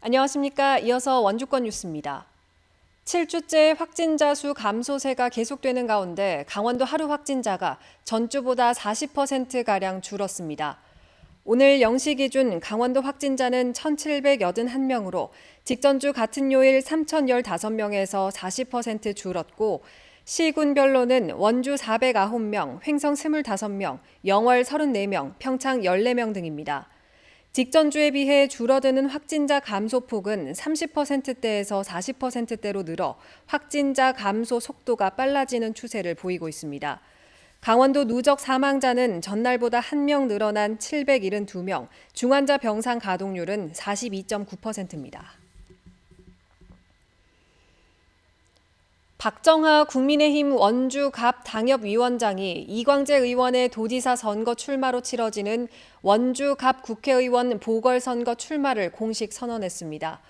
안녕하십니까. 이어서 원주권 뉴스입니다. 7주째 확진자 수 감소세가 계속되는 가운데 강원도 하루 확진자가 전주보다 40%가량 줄었습니다. 오늘 0시 기준 강원도 확진자는 1,781명으로 직전주 같은 요일 3,015명에서 40% 줄었고 시군별로는 원주 409명, 횡성 25명, 영월 34명, 평창 14명 등입니다. 직전주에 비해 줄어드는 확진자 감소 폭은 30%대에서 40%대로 늘어 확진자 감소 속도가 빨라지는 추세를 보이고 있습니다. 강원도 누적 사망자는 전날보다 1명 늘어난 772명, 중환자 병상 가동률은 42.9%입니다. 박정하 국민의힘 원주 갑 당협위원장이 이광재 의원의 도지사 선거 출마로 치러지는 원주 갑 국회의원 보궐선거 출마를 공식 선언했습니다.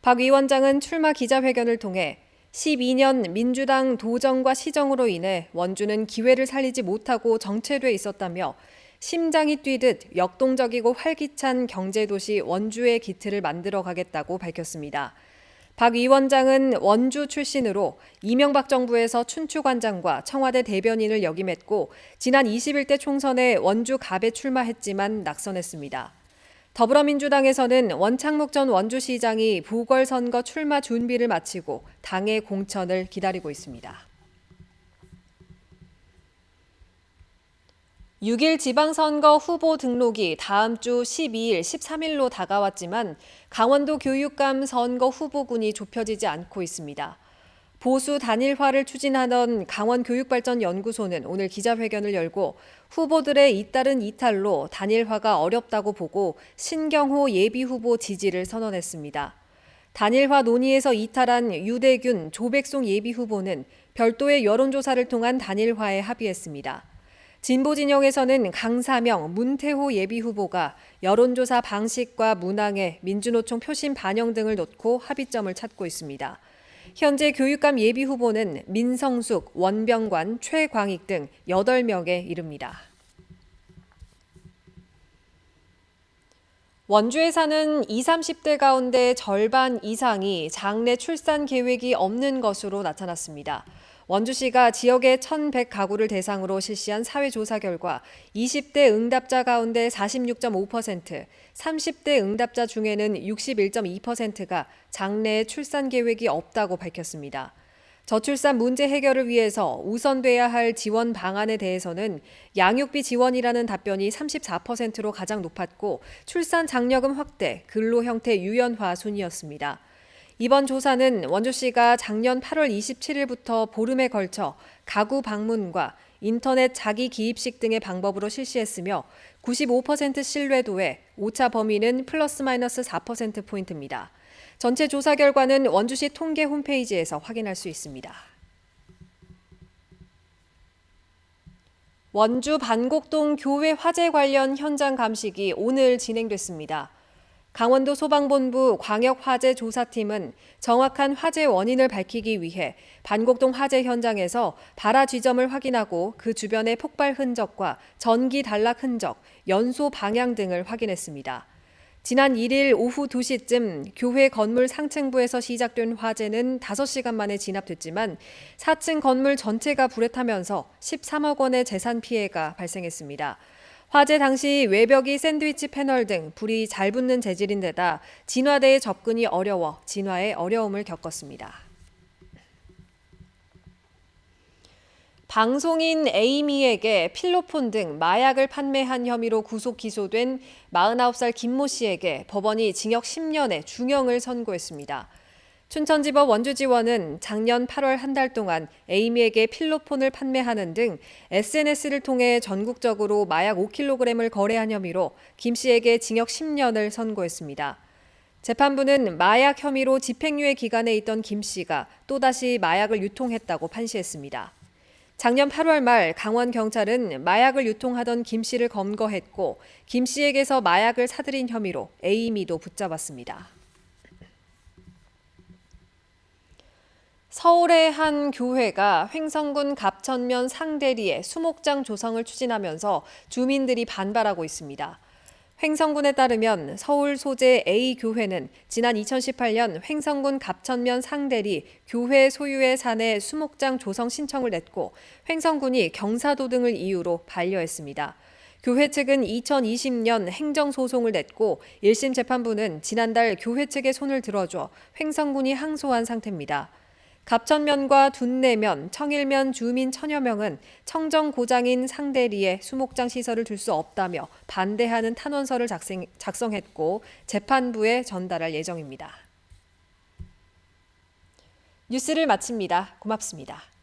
박 위원장은 출마 기자회견을 통해 12년 민주당 도정과 시정으로 인해 원주는 기회를 살리지 못하고 정체돼 있었다며 심장이 뛰듯 역동적이고 활기찬 경제도시 원주의 기틀을 만들어 가겠다고 밝혔습니다. 박 위원장은 원주 출신으로 이명박 정부에서 춘추관장과 청와대 대변인을 역임했고 지난 21대 총선에 원주 갑에 출마했지만 낙선했습니다. 더불어민주당에서는 원창목 전 원주시장이 보궐선거 출마 준비를 마치고 당의 공천을 기다리고 있습니다. 6일 지방선거 후보 등록이 다음 주 12일, 13일로 다가왔지만 강원도 교육감 선거 후보군이 좁혀지지 않고 있습니다. 보수 단일화를 추진하던 강원교육발전연구소는 오늘 기자회견을 열고 후보들의 잇따른 이탈로 단일화가 어렵다고 보고 신경호 예비후보 지지를 선언했습니다. 단일화 논의에서 이탈한 유대균, 조백송 예비후보는 별도의 여론조사를 통한 단일화에 합의했습니다. 진보 진영에서는 강사명, 문태호 예비 후보가 여론조사 방식과 문항에 민주노총 표심 반영 등을 놓고 합의점을 찾고 있습니다. 현재 교육감 예비 후보는 민성숙, 원병관, 최광익 등 8명에 이릅니다. 원주에 사는 20, 30대 가운데 절반 이상이 장래 출산 계획이 없는 것으로 나타났습니다. 원주시가 지역의 1,100가구를 대상으로 실시한 사회조사 결과 20대 응답자 가운데 46.5%, 30대 응답자 중에는 61.2%가 장래 출산 계획이 없다고 밝혔습니다. 저출산 문제 해결을 위해서 우선돼야 할 지원 방안에 대해서는 양육비 지원이라는 답변이 34%로 가장 높았고 출산 장려금 확대, 근로 형태 유연화 순이었습니다. 이번 조사는 원주시가 작년 8월 27일부터 보름에 걸쳐 가구 방문과 인터넷 자기 기입식 등의 방법으로 실시했으며 95% 신뢰도에 오차 범위는 플러스 마이너스 4%포인트입니다. 전체 조사 결과는 원주시 통계 홈페이지에서 확인할 수 있습니다. 원주 반곡동 교회 화재 관련 현장 감식이 오늘 진행됐습니다. 강원도 소방본부 광역화재조사팀은 정확한 화재 원인을 밝히기 위해 반곡동 화재 현장에서 발화 지점을 확인하고 그 주변의 폭발 흔적과 전기 단락 흔적, 연소 방향 등을 확인했습니다. 지난 1일 오후 2시쯤 교회 건물 상층부에서 시작된 화재는 5시간 만에 진압됐지만 4층 건물 전체가 불에 타면서 13억 원의 재산 피해가 발생했습니다. 화재 당시 외벽이 샌드위치 패널 등 불이 잘 붙는 재질인 데다 진화대에 접근이 어려워 진화에 어려움을 겪었습니다. 방송인 에이미에게 필로폰 등 마약을 판매한 혐의로 구속 기소된 49살 김모 씨에게 법원이 징역 10년의 중형을 선고했습니다. 춘천지법 원주지원은 작년 8월 한 달 동안 에이미에게 필로폰을 판매하는 등 SNS를 통해 전국적으로 마약 5kg을 거래한 혐의로 김 씨에게 징역 10년을 선고했습니다. 재판부는 마약 혐의로 집행유예 기간에 있던 김 씨가 또다시 마약을 유통했다고 판시했습니다. 작년 8월 말 강원 경찰은 마약을 유통하던 김 씨를 검거했고 김 씨에게서 마약을 사들인 혐의로 에이미도 붙잡았습니다. 서울의 한 교회가 횡성군 갑천면 상대리에 수목장 조성을 추진하면서 주민들이 반발하고 있습니다. 횡성군에 따르면 서울 소재 A 교회는 지난 2018년 횡성군 갑천면 상대리 교회 소유의 산에 수목장 조성 신청을 냈고 횡성군이 경사도 등을 이유로 반려했습니다. 교회 측은 2020년 행정소송을 냈고 1심 재판부는 지난달 교회 측의 손을 들어줘 횡성군이 항소한 상태입니다. 갑천면과 둔내면, 청일면 주민 천여 명은 청정 고장인 상대리에 수목장 시설을 둘 수 없다며 반대하는 탄원서를 작성, 작성했고 재판부에 전달할 예정입니다. 뉴스를 마칩니다. 고맙습니다.